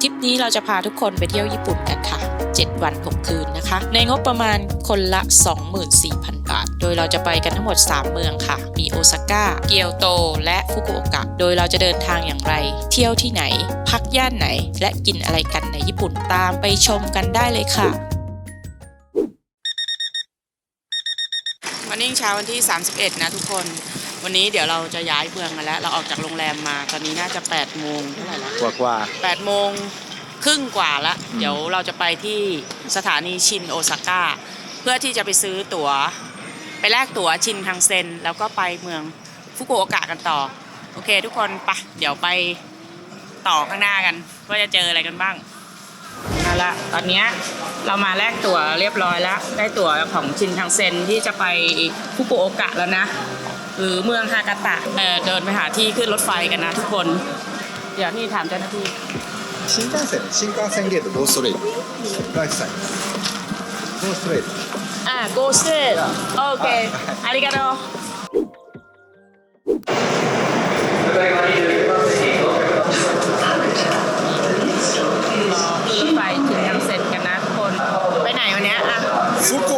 ทริปนี้เราจะพาทุกคนไปเที่ยวญี่ปุ่นกันค่ะ 7 วัน 6 คืนนะคะ ในงบประมาณคนละ 24,000 บาท โดยเราจะไปกันทั้งหมด 3 เมืองค่ะ มีโอซาก้า เกียวโต และฟุกุโอกะ โดยเราจะเดินทางอย่างไร เที่ยวที่ไหน พักย่านไหน และกินอะไรกันในญี่ปุ่นตามไปชมกันได้เลยค่ะวันนี้เช้าวันที่ 31 นะทุกคน วันนี้เดี๋ยวเราจะย้ายเมืองกันแล้ว เราออกจากโรงแรมมาตอนนี้น่าจะ8โมงเท่าไหร่ละกว่ากว่า8โมงครึ่งกว่าละเดี๋ยวเราจะไปที่สถานีชินโอซาก้าเพื่อที่จะไปซื้อตั๋ว ไปแลกตั๋วชินคังเซ็น แล้วก็ไปเมืองฟุกุโอกะกันต่อ โอเค ทุกคนไปะเดี๋ยวไปต่อข้างหน้ากัน ว่าจะเจออะไรกันบ้างเอาละตอนเนี้ยเรามาแลกตั๋วเรียบร้อยแล้ว ได้ตั๋วของชินคังเซ็นที่จะไปฟุกุโอกะแล้วนะ หรือเมืองฮากาตะเอ่อเดินไปหาที่ขึ้นรถไฟกันนะทุกคน เดี๋ยวนี่ถามเจ้าหน้าที่ 新幹線新幹線ゲートゴーストレートライフサイゴーストレート อ่าโกเซ่เหรอโอเคอาริกาโดรถไฟถึงยังเสร็จกันนะทุกคน ไปไหนวันเนี้ยอ่ะ ฟุกุ ุ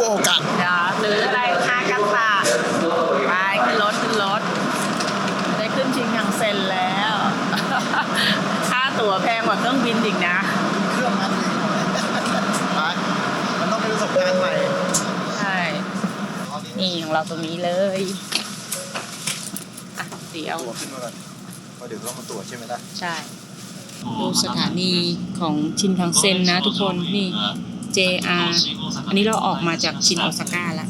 นี่ของเราตรงนี้เลยเดี๋ยว ตัวขึ้นมาก่อนพอเดี๋ยวต้องมาตรวจใช่ไหมล่ะใช่ดูสถานีของชินคังเซ็นนะทุกคนนี่ JR อันนี้เราออกมาจากชินโอซาก้าละ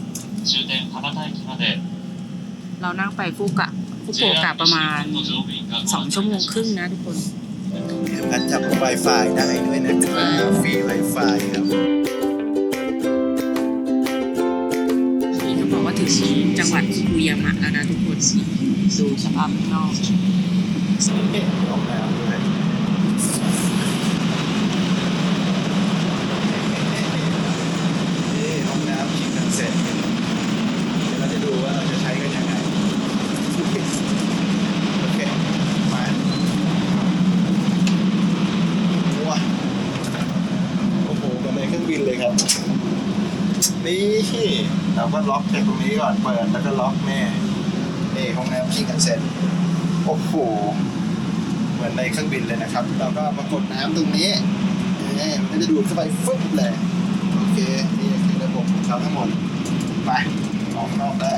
เรานั่งไปฟุกะฟุกโอกะประมาณสองชั่วโมงครึ่งนะทุกคนแถมกันจับ Wi-Fi ได้ด้วยนะครับฟรีไวไฟครับ จังหวัดคุยามะแล้วนะทุกคนดูสภาพข้างนอก เอ๊ะห้องน้ำด้วยนี่ห้องน้ำชิงกันเสร็จเดี๋ยวเราจะดูว่าเราจะใช้กันยังไงโอเคมาว้าโอ้โหเหมันในเครื่องบินเลยครับ นี่ เราก็ล็อกจากตรงนี้ก่อนเปิดแล้วก็ล็อกแม่นี่ห้องน้ำชิงกันเซ็นโอ้โหเหมือนในเครื่องบินเลยนะครับ เราก็มากดน้ำตรงนี้นี่มันจะดูดเข้าไปฟึ๊บเลยโอเคนี่คือระบบของเขาทั้งหมดไปออกนอกได้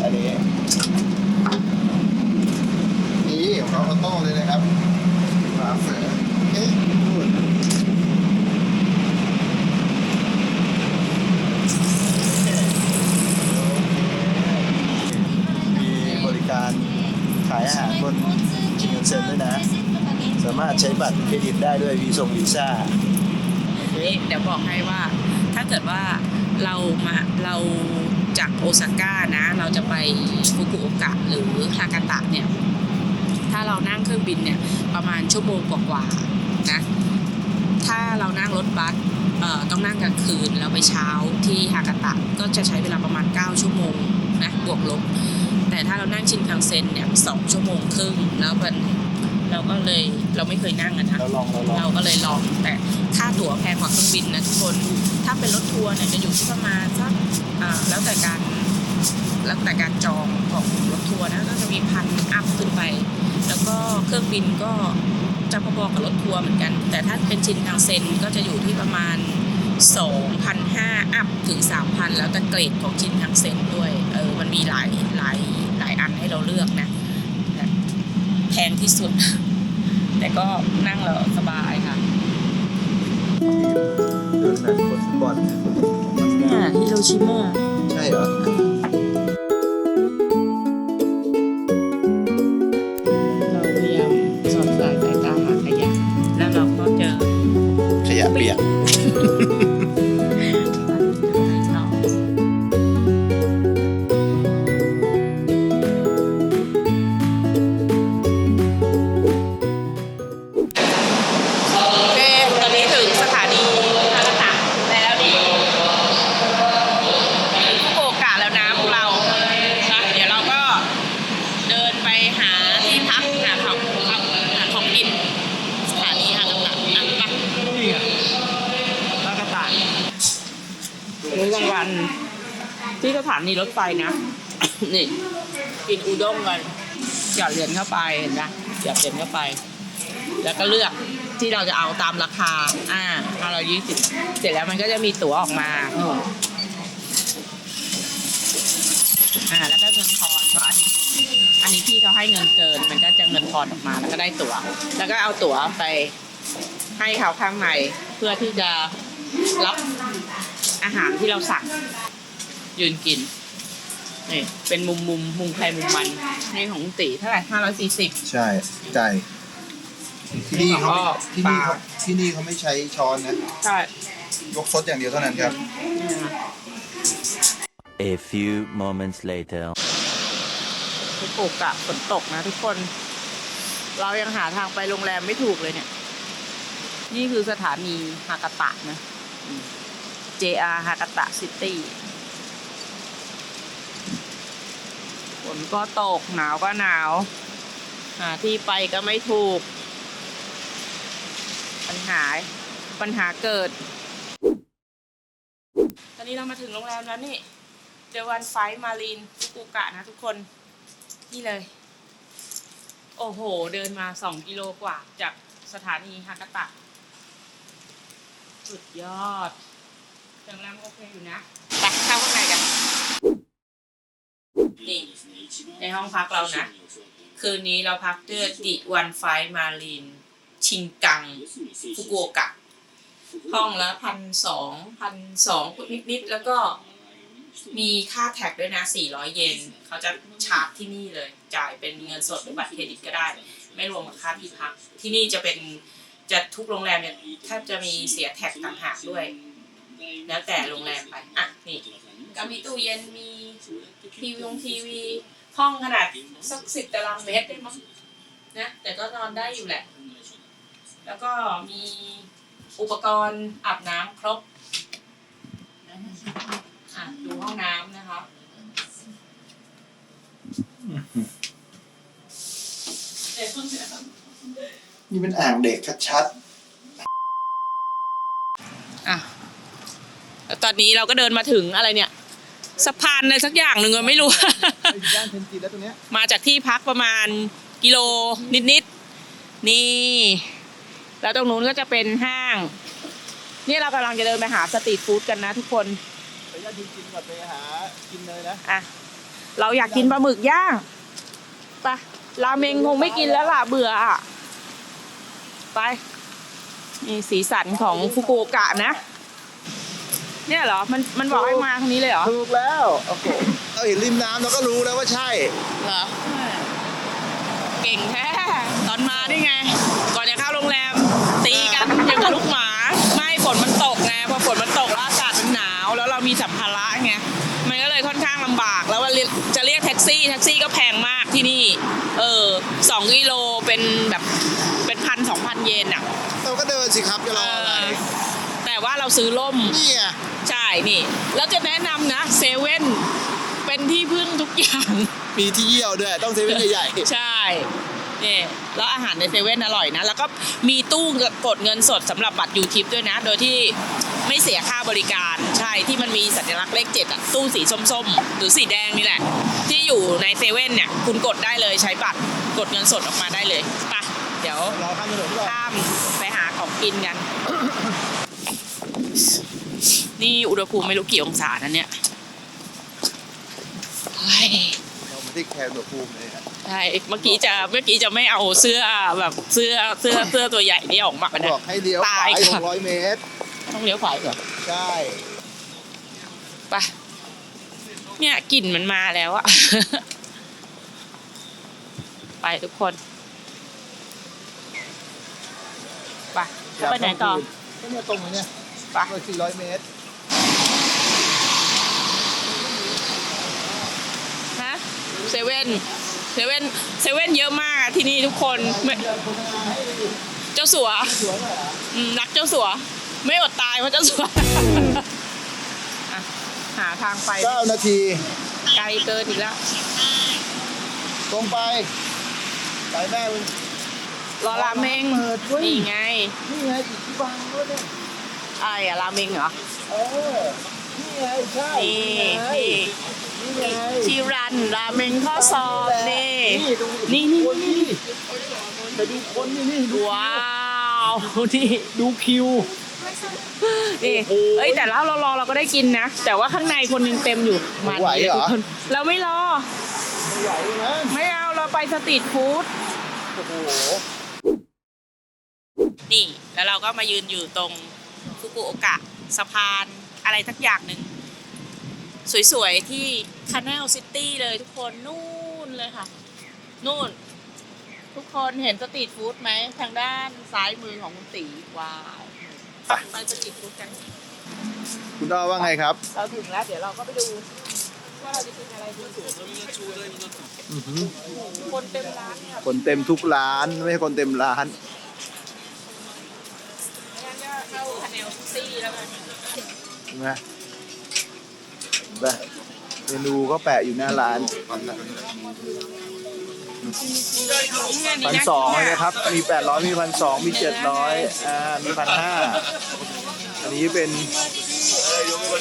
อันนี้นี่ของเขาออโต้เลยนะครับฝาเสือเอ๊ะนู่นมีบริการขายอาหารบนชิงเงิ นะ สามารถใช้บัตรเครดิตได้ด้วยวีส่งวีซ่านี่เดี๋ยวบอกให้ว่าถ้าเกิดว่าเรามาเราจากโอซาก้านะ เราจะไปฟุกุโอกะหรือฮากาตะเนี่ย ถ้าเรานั่งเครื่องบินเนี่ย ประมาณชั่วโมงกว่าๆนะถ้าเรานั่งรถบัสเอ่อต้องนั่งกลางคืนแล้วไปเช้าที่ฮากาตะก็จะใช้เวลาประมาณ 9 ชั่วโมงนะบวกลบแต่ถ้าเรานั่งชินคังเซ็นเนี่ยสองชั่วโมงครึ่งแล้วมัน เราก็เลยเราไม่เคยนั่งอะนะเราลองเราลองเราก็เลยลองแต่ค่าตั๋วแพงกว่าเครื่องบินนะทุกคน ถ้าเป็นรถทัวร์เนี่ยจะอยู่ที่ประมาณสักอ่าแล้วแต่การแล้วแต่การจองของรถทัวร์นะก็จะมีพันอัพขึ้นไป แล้วก็เครื่องบินก็จะพอๆกับรถทัวร์เหมือนกัน แต่ถ้าเป็นชินคังเซ็นก็จะอยู่ที่ประมาณ2,500อัพถึง 3,000 แล้วแต่เกรดของชินคังเซ็นด้วย เออ มันมีหลายหลายหลายอันให้เราเลือกนะแต่ แพงที่สุด แต่ก็นั่งแล้วสบายค่ะดูหนังคนฟุตบอลเนี่ยฮิโรชิมาใช่เหรอ ถานีรถไฟนะ นี่ กินอุด้งกันหยอดเหรียญเข้าไปเห็นไหมหยอดเหรียญเข้าไป แล้วก็เลือกที่เราจะเอาตามราคา อ่าห้าร้อยยี่สิบเสร็จแล้วมันก็จะมีตั๋วออกมาอ่า แล้วก็เงินทอนเพราะอันนี้ อันนี้พี่เขาให้เงินเกิน มันก็จะเงินทอนออกมา แล้วก็ได้ตั๋ว แล้วก็เอาตั๋วไปให้เขาข้างในเพื่อที่จะรับอาหารที่เราสั่ง ยืนกินนี่เป็นมุมมุมมุมใครมุมมันนี่ของคุณตีเท่าไหร่ห้าร้อยสี่สิบใช่ใจายที่นี่เขาอ๋อที่นี่เขาปลาที่นี่เขาไม่ใช้ช้อนนะใช่ยกซดอย่างเดียวเท่านั้นครับ A few moments later. ฟุกุกะฝนตกนะทุกคน เรายังหาทางไปโรงแรมไม่ถูกเลยเนี่ย นี่คือสถานีฮากาตะนะอืม JR ฮากาตะซิตี้ นก็ตกหนาวก็หนาว หาที่ไปก็ไม่ถูก ปัญหาปัญหาเกิด ตอนนี้เรามาถึงโรงแรมแล้วนี่เดวันไฟมารีนฟุกุกะนะทุกคน นี่เลย โอ้โห เดินมาสองกิโลกว่าจากสถานีฮากาตะ สุดยอดโรงแรมโอเคอยู่นะ ไปเข้าข้างในกัน นี่ในห้องพักเรานะ คืนนี้เราพักเดือดิวันไฟมารีนชิงกัง ฟุกุโอกะ ห้องละพันสองพันสองนิดๆแล้วก็มีค่าแท็กด้วยนะ 400 เยน เขาจะชาร์จที่นี่เลย จ่ายเป็นเงินสดหรือบัตรเครดิตก็ได้ ไม่รวมกับค่าที่พัก ที่นี่จะเป็น จะทุกโรงแรมเนี่ยแทบจะมีเสียแท็กต่างหากด้วย แล้วแต่โรงแรมไป อะ นี่ ก็มีตู้เย็นมีทีวีทีวีห้องขนาดสักสิบตารางเมตรได้มั้งนะแต่ก็นอนได้อยู่แหละ แล้วก็มีอุปกรณ์อาบน้ำครบอะดูห้องน้ำนะคะ นี่เป็นอ่างเด็กชัดอะแล้วตอนนี้เราก็เดินมาถึงอะไรเนี่ย สะพานอะไรสักอย่างหนึ่งอะไม่รู้ๆไอ้ย่านเทนจิแล้วตรงเนี้ยมาจากที่พักประมาณกิโลนิดๆนี่ แล้วตรงนู้นก็จะเป็นห้างนี่เรากำลังจะเดินไปหาสตรีทฟู้ดกันนะทุกคน ไปย่านเทนจิก่อนไปหากินเลยนะอะ เราอยากกินปลาหมึกย่างไปราเมงคงไม่กินแล้วล่ะเบื่ออะไป นี่สีสันของฟุกุโอกะนะ เนี่ยเหรอ มันมันบอกให้มาทางนี้เลยเหรอถูกแล้วโอ้โหเราเห็นริมน้ำเราก็รู้แล้วว่าใช่เหรอเก่งแท้ตอนมานี่ไง ก่อนจะเข้าโรงแรม ตีกันอย่างกับลูกหมา ไม่ฝนมันตกไงพอฝนมันตกแล้วอากาศมันหนาว แล้วเรามีสัมภาระไงมันก็เลยค่อนข้างลำบากแล้วว่าจะเรียกแท็กซี่แท็กซี่ก็แพงมากที่นี่ เออสองกิโลเป็นแบบเป็นพันสองพันเยนอะเราก็เดินสิครับจะรออะไรเออแต่ ว่าเราซื้อล่มนี่ไงใช่นี่ แล้วจะแนะนำนะเซเว่นเป็นที่พึ่งทุกอย่าง มีที่เยี่ยวด้วย ต้องเซเว่นใหญ่ๆใช่นี่แล้วอาหารในเซเว่นอร่อยนะ แล้วก็มีตู้กดเงินสดสำหรับบัตรยูทิปด้วยนะ โดยที่ไม่เสียค่าบริการ ใช่ที่มันมีสัญลักษณ์เลขเจ็ดอะตู้สีส้มๆ หรือสีแดงนี่แหละ ที่อยู่ในเซเว่นเนี่ย คุณกดได้เลยใช้บัตรกดเงินสดออกมาได้เลยไปะเดี๋ยวรอข้ามถนนก่อน ข้ามไปหาของกินกัน นี่อุณหภูมิไม่รู้กี่องศานะเนี่ยเฮ้ยเรามาที่แคนตัวภูมิเลยครับใช่เมื่อกี้จะเมื่อกี้จะไม่เอาเสื้อแบบเสื้อเสื้อเสื้อตัวใหญ่นี่ออกมาบนะ อกให้เลี้ยวตายขวาค่ะหกร้อยเมตร ต้องเลี้ยวขวาอีกเหรอใช่ ไปเนี่ยกลิ่นมันมาแล้วอะ ไปทุกคนไปแล้วไปไหนต่อ ก็เนี่ยตรงนี้เนี่ย ไปร้อยสี่ร้อยเมตร ฮะเซเว่นเซเว่นเซเว่นเยอะมากอะที่นี่ทุกคนไม่เจ้าสัวสวยเลยเหรออืมรักเจ้าสัว ไม่อดตายเพราะเจ้าสัวอะหาทางไปเก้านาที ไกลเกินอีกแล้ว ตรงไปไปแม่มึงรอราเมงเปิดเว้ย นี่ไง นี่ไงอีกที่บางด้วยเนี่ย อะไรอะราเมงเหรอ เออนี่ไงใช่นี่ไงนี่นี่ไงชิรันราเมงข้อสอบนี่ นี่ดูนี่นี่ คนนี่แต่ดูคนนี่นี่ดูว้าวนี่ดูคิว นี่โอ้โหเอ้ยแต่แล้วเรารอเราก็ได้กินนะ แต่ว่าข้างในคนหนึงเต็มอยู่มาไหวเหรอทุกคนเราไม่รอ ใหญ่นะไม่เอาเราไปสตรีทฟู้ด โอ้โห นี่ แล้วเราก็มายืนอยู่ตรง ฟุกุโอกะสะพานอะไรทักอย่างหนึ่ง สวยๆ ที่คา n นลซิตี้เลยทุกคน นู่นเลยค่ะ นู่น ทุกคนเห็นสตรีทฟู้ดไหม ทางด้านซ้ายมือของคุณตีว้าวไปสตรีทฟู้ดกัน คุณอ้อว่าไงครับ เราถึงแล้ว เดี๋ยวเราก็ไปดู ว่าเราจะกินอะไรดีคนเต็มร้านเนี่ยคนเต็มทุกร้าน ไม่ใช่คนเต็มร้านก็ แนวซี่แล้วกันนะไปเมนูก็แปะอยู่หน้าร้านพันสองนะครับ มีแปดร้อยมีพันสองมีเจ็ดร้อยอ่า มีพันห้าอันนี้เป็น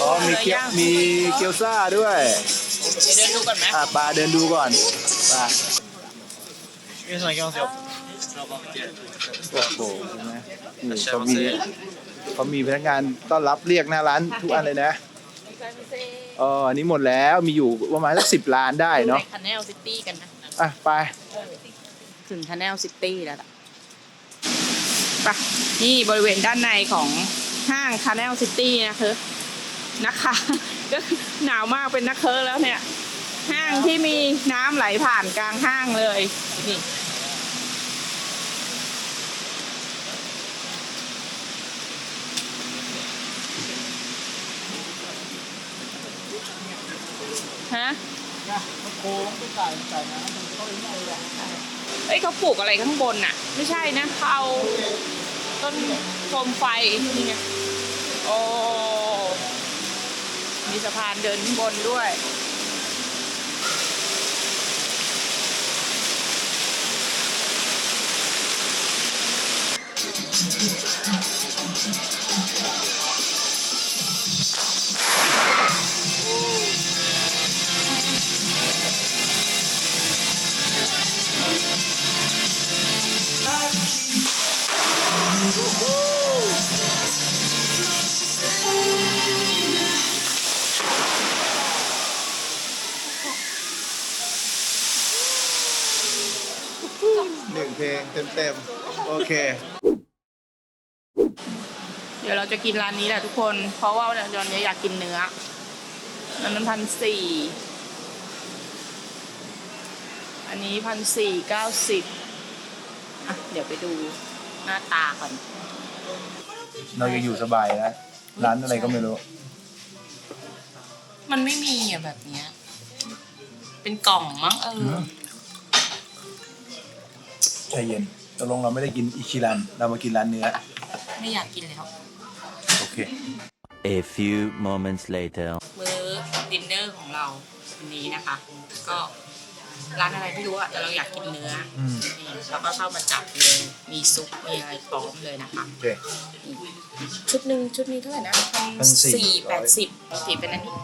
อ๋อ มีเกี๊ยว มีเกี๊ยวซ่าด้วย เดินดูก่อนไหมอ่าปลาเดินดูก่อนปลาโอ้โหใช่ไหมเขามี เขามีพนักงานต้อนรับเรียกหน้าร้านทุกอันเลยนะเอออันนี้หมดแล้วมีอยู่ประมาณสักสิบล้านได้เนาะคาเนลซิตี้กันนะ อะ ไป ถึงคาเนลซิตี้แล้วล่ะไปะนี่บริเวณด้านในของห้างคาเนลซิตี้นะคือนะคะก็หนาวมากเป็นนักเคอแล้วเนี่ย ห้างที่มีน้ำไหลผ่านกลางห้างเลยนี่ ฮะโค้งไปใส่ใส่น้ำมันเข้าไปในเลยเอ้ยเขาปลูกอะไรข้างบนน่ะ ไม่ใช่นะเขาเอาต้นโคมไฟนี่ไงโอ้มีสะพานเดินข้างบนด้วย หนึ่งเพลงเต็มๆ โอเค เดี๋ยวเราจะกินร้านนี้แหละทุกคน เพราะว่าเดี๋ยวนี้อยากกินเนื้ออันนั้นพันสี่อันนี้พันสี่เก้าสิบอะ เดี๋ยวไปดูหน้าตาก่อน เราจะอยู่สบายนะร้านอะไรก็ไม่รู้ มันไม่มีอะแบบเนี้ย เป็นกล่องมั้งเออ ใจเย็นตกลงเราไม่ได้กินอิชิรัน เรามากินร้านเนื้อ ไม่อยากกินแล้ว โอเค A few moments later. มื้อดินเนอร์ของเราวันนี้นะคะ ก็ร้านอะไรไม่รู้อะแต่เราอยากกินเนื้ออม นี่เราก็เข้ามาจับเลย มีซุป มีอะไรพร้อมเลยนะคะ โอเค ชุดหนึ่งชุดนี้เท่าไหร่นะพันสี่แปดสิบปกติเป็นอันนี้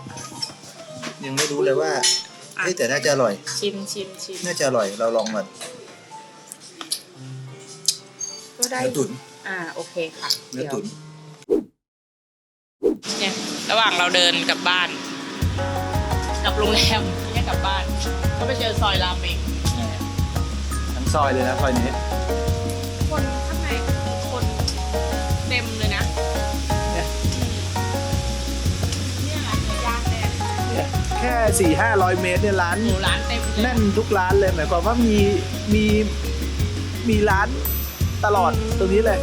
ยังไม่รู้เลยว่าเฮ้ยแต่น่าจะอร่อย ชิมชิมชิมน่าจะอร่อยเราลองมัน ก็ได้เนื้อตุ๋นอ่าโอเคค่ะเนื้อตุ๋นเนี่ยระหว่างเราเดินกลับบ้านกลับโรงแรมแยกกลับบ้าน ก็ไปเจอซอยรามเองทั้งซอยเลยนะซอยนี้ คนข้างในคนเต็มเลยนะเนี่ยเนี่ยร้านเนื้อย่างแน่เนี่ยแค่สี่ห้าร้อยเมตรเนี่ยร้าน หมูร้านเต็มเลยแน่นทุกร้านเลยหมายความว่ามีมีมีร้าน ตลอดตรงนี้เลย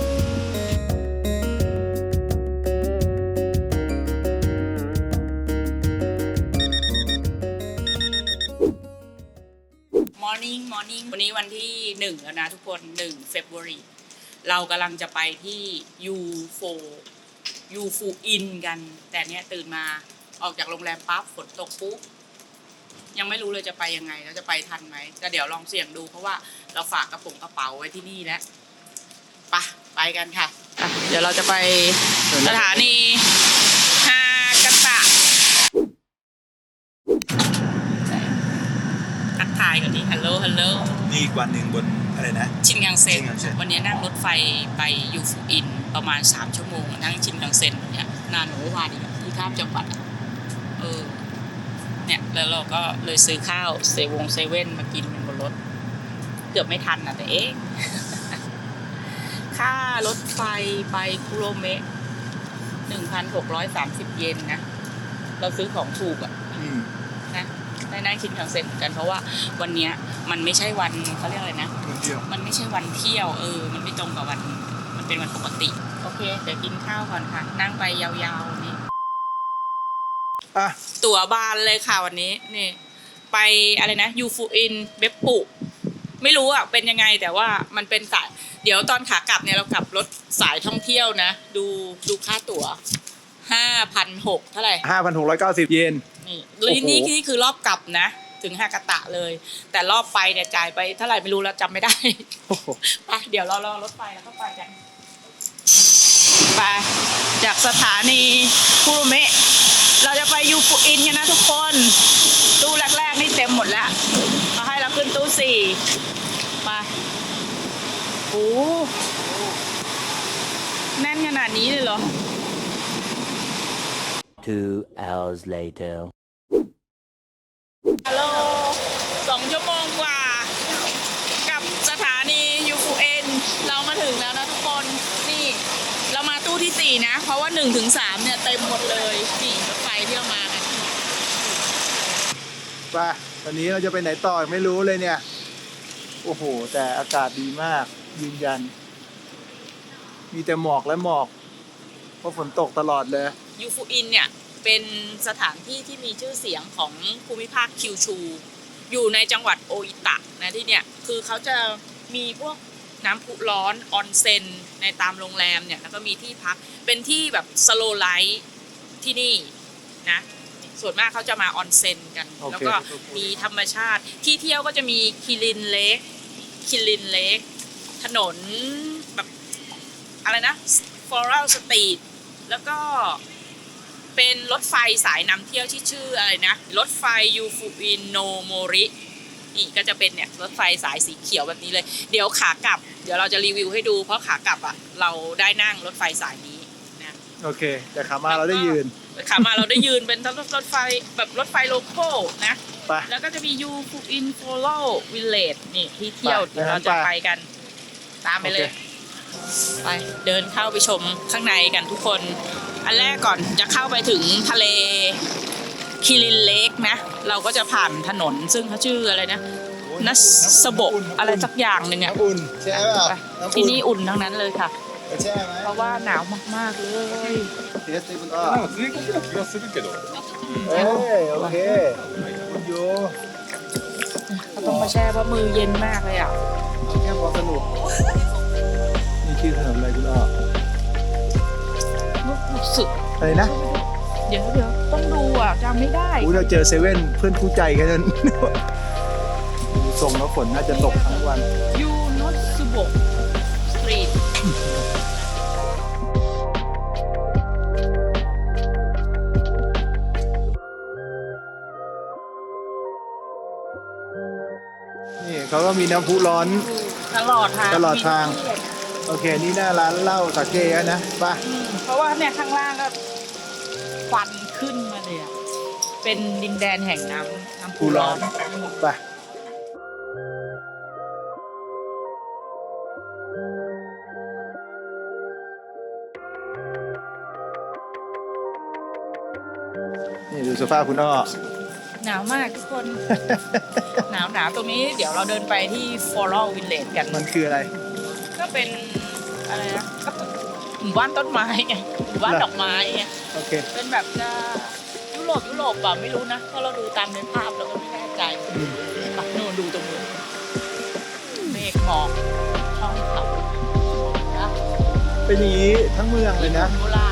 มอร์นิ่งมอร์นิ่งวันนี้วันที่หนึ่งแล้วนะทุกคนหนึ่งเฟบรุรีเรากำลังจะไปที่ยูโฟยูฟูอินกัน แต่เนี้ยตื่นมาออกจากโรงแรมปั๊บฝนตกปุ๊บยังไม่รู้เลยจะไปยังไงแล้วจะไปทันไหมแต่เดี๋ยวลองเสี่ยงดูเพราะว่าเราฝากกระป๋องกระเป๋าไว้ที่นี่แล้ว ปไปกันค่ะ เดี๋ยวเราจะไปสถานีฮากาตะทักทายก่อนดีฮัลโหลฮัลโหลนี่วันหนึ่งบนอะไรนะ ชินกังเซนนเซนวันนี้นั่งรถไฟไปยูฟุอินประมาณ 3 ชั่วโมง นั่งชินกังเซนเนี่ยนานโนวาดีที่ข้ามจังหวัดเออ เนี่ยแล้วเราก็เลยซื้อข้าวเซเวงเซเว่นมากินบนรถ เกือบไม่ทันนะแต่เอ๊ะ ค่ารถไฟไปคุโรเมะหนึ่งพันหกร้อยสามสิบเยนนะ เราซื้อของถูกอะอืมนะได้นั่งชินคังเซ็นเหมือนกันเพราะว่าวันเนี้ยมันไม่ใช่วันเขาเรียกอะไรนะ คนเดียวมันไม่ใช่วันเที่ยวเออ มันไม่ตรงกับวัน มันเป็นวันปกติ โอเค เดี๋ยวกินข้าวก่อนค่ะ นั่งไปยาวๆวันนี้อะตั๋วบานเลยค่ะวันนี้ นี่ ไปอะไรนะ ยูฟูอิน เบปปุ ไม่รู้อะเป็นยังไงแต่ว่ามันเป็นสายเดี๋ยวตอนขากลับเนี่ยเรากลับรถสายท่องเที่ยวนะ ดูดูค่าตั๋วห้าพันหกเท่าไหร่ห้าพันหกร้อยเก้าสิบเยนนี่โอ้โหนี่นี่คือรอบกลับนะ ถึงฮากาตะเลย แต่รอบไปเนี่ยจ่ายไปเท่าไหร่ไม่รู้แล้วจำไม่ได้โอ้โหไปเดี๋ยวเรารอรถไฟแล้วก็ไปกันไปจากสถานีคุรุเมะเราจะไปยูฟุอินกันนะทุกคนตู้แรกๆนี่เต็มหมดแล้ว สี่ไปโอ้แน่นขนาดนี้เลยเหรอ Two hours later. ฮัลโหลสองชั่วโมงกว่า กับสถานียูฟูเอ็นเรามาถึงแล้วนะทุกคน นี่ เรามาตู้ที่สี่นะ เพราะว่าหนึ่งถึงสามเนี่ยเต็มหมดเลย นี่รถไฟที่เรามากัน ไป วันนี้เราจะไปไหนต่อไม่รู้เลยเนี่ย โอ้โห แต่อากาศดีมาก ยืนยัน มีแต่หมอกและหมอกเพราะฝนตกตลอดเลย ยูฟูอินเนี่ย เป็นสถานที่ที่มีชื่อเสียงของภูมิภาคคิวชู อยู่ในจังหวัดโออิตะนะที่เนี่ย คือเขาจะมีพวกน้ำพุร้อนออนเซ็นในตามโรงแรมเนี่ย แล้วก็มีที่พักเป็นที่แบบสโลไลท์ที่นี่นะ ส่วนมากเขาจะมาออนเซ็นกันโอเคแล้วก็มีธรรมชาติ ที่เที่ยวก็จะมีคิรินเลกคิรินเลกถนนแบบอะไรนะฟอรัลสตรีทแล้วก็เป็นรถไฟสายนำเที่ยวที่ชื่ออะไรนะ รถไฟยูฟูอินโนโมรินี่ก็จะเป็นเนี่ยรถไฟสายสีเขียวแบบนี้เลย เดี๋ยวขากลับ เดี๋ยวเราจะรีวิวให้ดู เพราะขากลับอะเราได้นั่งรถไฟสายนี้นะ โอเค แต่ขามาเราได้ยืน ขามาเราได้ยืนเป็นรถรถไฟแบบรถไฟโลโก้นะไปแล้วก็จะมียูฟูอินโฟโลวิลเลจนี่ที่เที่ยวไปเดี๋ยวเราจะไปไปกัน ตามไปเลยโอเคไปเดินเข้าไปชมข้างในกันทุกคน อันแรกก่อนจะเข้าไปถึงทะเลคิรินเลกนะ เราก็จะผ่านถนนซึ่งเขาชื่ออะไรนะนัสโบะอะไรสักอย่างหนึ่งอะน้ำอุ่นใช่เปล่าน้ำที่อุ่นนี่อุ่นทั้งนั้นเลยค่ะ ไปแช่ไหม เพราะว่าหนาวมาก ๆ เลย เทสติคุณอ้อ なんか全国な気がするけど。 เอ้ยโอเคคุณโย ก็ต้องมาแช่เพราะมือเย็นมากเลยอ่ะ เอาแค่พอสนุกนี่ชื่อถนนอะไรคุณอ้อ รู้สึก อะไรนะ เดี๋ยวเดี๋ยวต้องดูอ่ะจำไม่ได้ อู้เราเจอเซเว่นเพื่อนคู่ใจกันนั่น ดูทรงแล้วฝนน่าจะตกทั้งวัน ยูโนสุโบสตรีท เขาก็มีน้ำพุร้อน ตลอดทางตลอดทาง โอเค นี่หน้าร้านเหล้าสาเกแล้วนะไปอืมเพราะว่าเนี่ยข้างล่างก็ควันขึ้นมาเลยอะเป็นดินแดนแห่งน้ำน้ำพุร้อนไปนี่ดูสภาพคุณอ้อ หนาวมากทุกคน หนาวหนาวตรงนี้เดี๋ยวเราเดินไปที่ Floral Village กัน มันคืออะไร ก็เป็นอะไรนะก็หมู่บ้านต้นไม้ไงหมู่บ้านเหรอดอกไม้ไงโอเค เป็นแบบจะยุโรปยุโรปป่ะไม่รู้นะเพราะเราดูตามในภาพเราก็ไม่แน่ใจอืมอะนู่นดูตรงนู้นเมฆหมอกท้องเขานะเป็นอย่างนี้ทั้งเมืองเลยนะโบราณ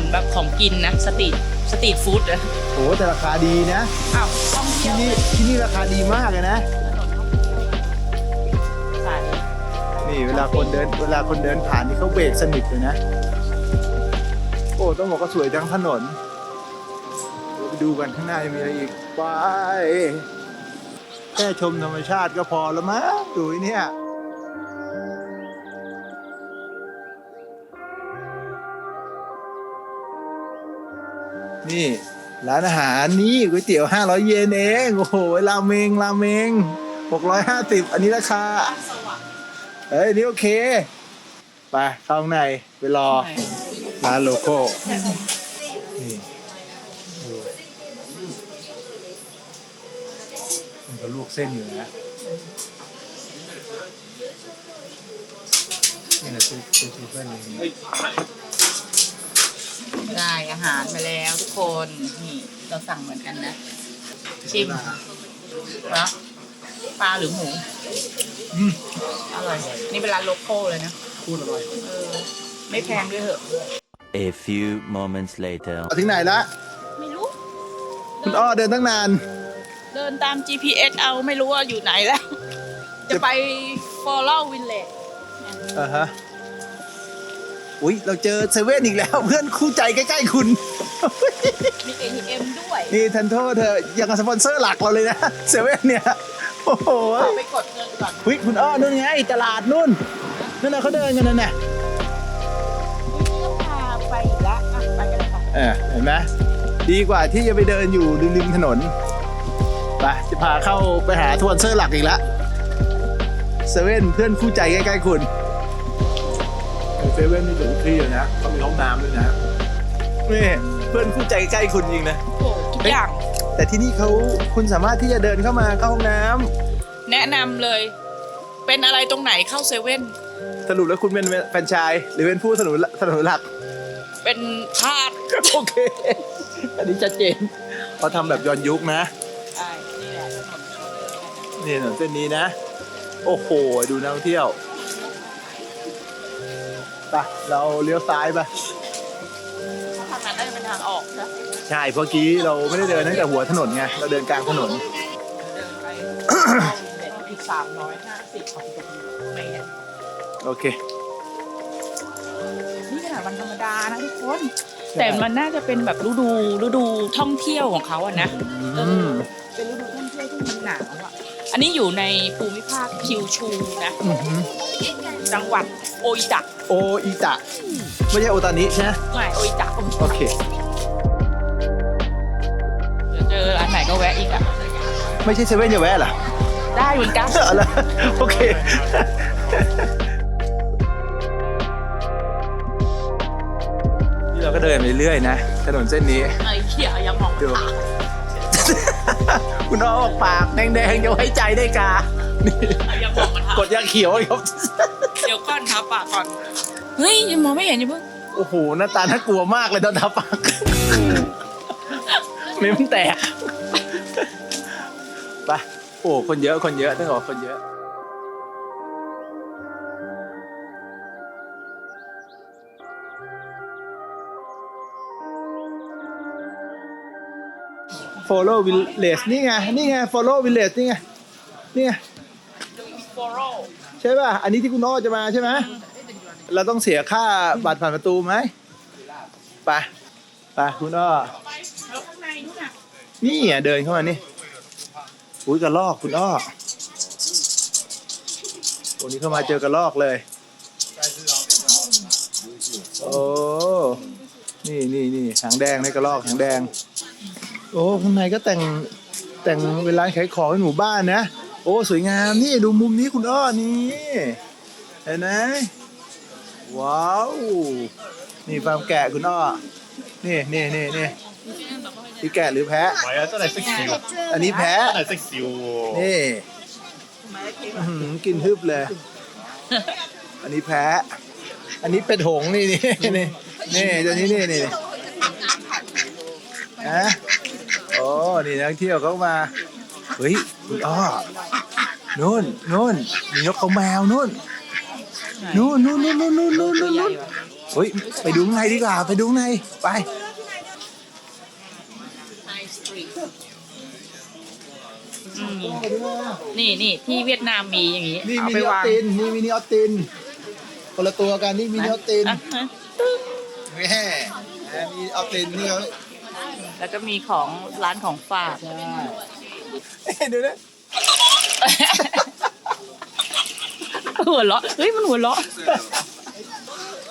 นนี้เป็นถนนแบบของกินนะสตรีทสตรีทฟู้ดอะโอ้แต่ราคาดีนะ อ้าวท่องเที่ที่ยวนี่ที่นี่ราคาดีมากเลยนะถนนท่องเที่ยวสายนี่เวลาคนเดินเวลาคนเดินผ่านนี่เขาเบรกสนิทเลยนะ โอ้ต้องบอกว่าสวยทั้งถนนดูเป็นดูกันข้างหน้าจะมีอะไรอีกไปแค่ชมธรรมชาติก็พอแล้วมั้งดูไอ้เนี่ย นี่ ร้านอาหารนี่ก๋วยเตี๋ยว 500 เยนเองโอ้โหราเมงราเมง 650 อันนี้ราคาเอ้ยอันนี่โอเค ไปเข้าข้างในไปรอ ร้านโลโก้นี่ดูมันก็ลวกเส้นอยู่นะนี่นะซุปซุปซุปเส้นนี่ ได้อาหารมาแล้วทุกคนนี่เราสั่งเหมือนกันนะ ชิมแล้วปลาหรือหมูอืมอร่อย นี่เป็นร้านโลโก้เลยนะพูดอร่อยเออไม่แพงด้วยเหอะ A few moments later. ถึงไหนละไม่รู้ คุณอ้อเดินตั้งนาน เดินตาม GPS เอาไม่รู้ว่าอยู่ไหนแล้ว จะไป Follow Village อ่าฮะ อุ้ยเราเจอเซเว่นอีกแล้ว เพื่อนคู่ใจใกล้ๆคุณ มี ATM ด้วยนี่ทันโทษเธอยังกับสปอนเซอร์หลักเราเลยนะเซเว่นเนี่ยโอ้โหเอาไปกดเงินก่อนวิคุณอ้อนู่นไงตลาดนู่นนั่นน่ะเขาเดินกันนั่นน่ะนี่ก็พาไปอีกแล้วอะไปกันเลยค่ะเออเห็นไหมดีกว่าที่จะไปเดินอยู่ริมๆถนนไปจะพาเข้าไปหาสปอนเซอร์หลักอีกแล้วเซเว่นเพื่อนคู่ใจใกล้ๆคุณ เซเว่นนี่ถูกที่อยู่นะเขามีห้องน้ำด้วยนะนี่เพื่อนคู่ใจใกล้คุณจริงนะ โอ้โหทุกอย่างแต่ที่นี่เขาคุณสามารถที่จะเดินเข้ามาเข้าห้องน้ำแนะนำเลย เป็นอะไรตรงไหนเข้าเซเว่นสรุปแล้วคุณเป็นแฟรนไชายหรือเป็นผู้สนับสนุนสนับสนุนหลัก เป็นทาสโอเค อันนี้ชัดเจนเขาทำแบบย้อนยุคนะใช่นี่แหละถนนเขาเดินกันนะ นี่ถนนเส้นนี้นะ โอ้โห ดูนักท่องเที่ยว ไปเราเลี้ยวซ้ายไปถ้าทางนั้นน่าจะเป็นทางออกนะใช่เพราะกี้เราไม่ได้เดินตั้งแต่หัวถนนไงเราเดินกลางถนน เดินไปเข้าเด็ดอีกสามร้อยห้าสิบเมตรโอเค นี่ขนาดวันธรรมดานะทุกคนแต่มันน่าจะเป็นแบบฤดูฤดูท่องเที่ยวของเขาอะนะ อืมเป็นฤดูท่องเที่ยวที่มันหนาวอะอันนี้อยู่ในภูมิภาคคิวชูนะ อื้อหือ จังหวัดโออิตะโออิตะ ไม่ใช่โอตานิใช่ไหมไม่โออิตะโอเคเดี๋ยวเจออันไหนก็แวะอีกอะไม่ใช่เซเว่นอย่าแวะเหรอได้เหมือนกัน เอาละโอเค นี่เราก็เดินไปเรื่อยนะ ถนนเส้นนี้ ไอ้เขี่ยยังมองดูคุณน้องบอกปากแดงๆจะไว้ใจได้กานี่ยังมองมัน กดยาเขียวครับ เดี๋ยวก่อนครับปากก่อน เฮ้ยยังมองไม่เห็นอย่าเพิ่งโอ้โห หน้าตาน่ากลัวมากเลยตอนทาปากเม้มแตกไปโอ้คนเยอะคนเยอะต้องบอกว่าคนเยอะ follow village นี่ไง นี่ไง follow village นี่ไง นี่ไง โรใช่ป่ะ อันนี้ที่คุณอ้อจะมาใช่ไหมเราต้องเสียค่าบัตรผ่านประตูไหมไปไปคุณอ้อไปแล้วข้างในนู่นน่ะนี่อะเดินเข้ามานี่อุ้ยกระลอกคุณอ้อวันนี้เข้ามาเจอกระลอกเลย โอ้ นี่นี่นี่หางแดงในกระลอกหางแดง โอ้ข้างในก็แต่งแต่งเป็นร้านขายของในหมู่บ้านนะ โอ้สวยงามนี่ดูมุมนี้คุณอ้อนี่เห็นไหมว้าวนี่ฟาร์มแกะคุณอ้อนี่นี่นี่นี่พี่แกะหรือแพะ หมายถึงอะไรสักสิวอันนี้แพะอะไรสักสิวนี่อื้กินฮึบเลย อันนี้แพะ อันนี้เป็ดหงนี่นี่นี่นี่ตัวนี้นี่นี่นะโอ้นี่นักเที่ยวเขามาเฮ้ย คุณอ้อนู่นนู่นมีนกเขาแมวนู่นนู่นนู่นนู่นนู่นนู่นนู่นนู่นนู่นเฮ้ยไปดูข้างในดีกว่าไปดูข้างในไปนี่นี่ที่เวียดนามมีอย่างนี้นี่เอามิไปนิออวางตินนี่มินิออตินคนละตัวกันนี่มินิออตินอะฮะแม่มีออตินนี่เขาแล้วก็มีของร้านของฝาก ใช่เอ้ย ดูนะหัวเราะเฮ้ยมันหัวเราะ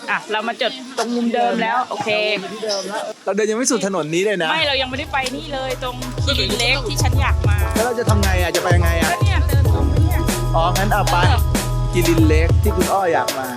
อะเรามาจดตรงมุมเดิมแล้ว โอเคที่เดิมแล้วเราเดินยังไม่สุดถนนนี้เลยนะ ไม่เรายังไม่ได้ไปนี่เลยตรงคีรินเล็กที่ฉันอยากมาแล้วเราจะทำไงอะจะไปยังไงอะก็เนี่ยเดินตรงนี้อ๋องั้นเอาไปกิลินเล็กที่คุณอ้ออยากมา